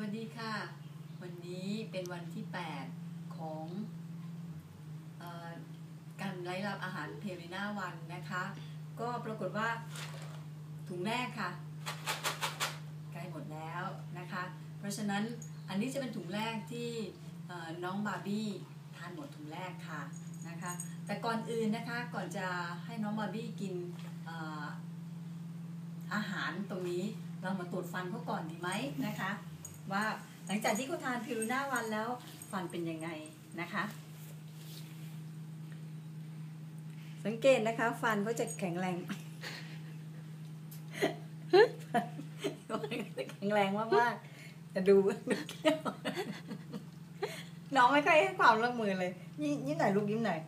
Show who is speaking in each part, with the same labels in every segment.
Speaker 1: วัสดีค่ะ วันนี้เป็นวันที่ 8 ของออการไล่รับอาหารเพริน่าวันนะคะ ก็ปรากฏว่าถุงแรกค่ะใกล้หมดแล้วนะคะ เพราะฉะนั้นอันนี้จะเป็นถุงแรกที่น้องบาร์บี้ทานหมดถุงแรกค่ะนะคะ แต่ก่อนอื่นนะคะก่อนจะให้น้องบาร์บี้กินเอ่ออาหารตรงนี้เรามาตรวจฟันเขาก่อนดีไหมนะคะ ว่าหลังจากที่เขาทานพิรูน่าวันแล้วฟันเป็นยังไงนะคะ สังเกตนะคะ ฟันเขาจะแข็งแรงแข็งแรงมากๆจะดูน้องไม่ค่อยให้ความร่วมมือเลยยิ้มยิ้มหน่อยลูกยิ้มหน่อย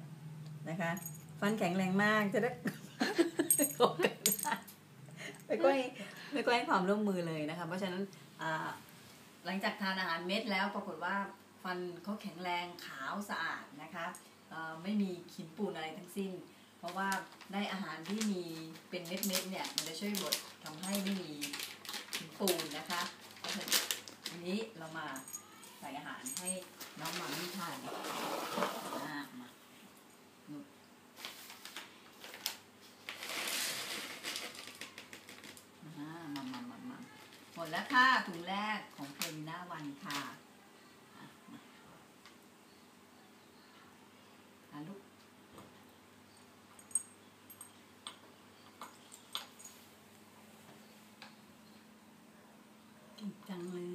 Speaker 1: นะคะ ฟันแข็งแรงมากจะได้ไม่ค่อยไม่ค่อยให้ความร่วมมือเลยนะคะ เพราะฉะนั้นอ่า หลังจากทานอาหารเม็ดแล้วปรากฏว่าฟันเขาแข็งแรงขาวสะอาดนะคะไม่มีขินปูนอะไรทั้งสิ้น เพราะว่าได้อาหารที่มีเป็นเม็ดๆเนี่ยมันจะช่วยบดทำให้ไม่มีขินปูนนะคะเพราะฉะนั้นนนี้เรามาใส่อาหารให้น้องหมามี่ทานอ่ามานุดอ่ามามามามาหม ดแล้วค่ะถุงแรกของเพลมินาวันค่ะอะมาลูกเก่งจังเลย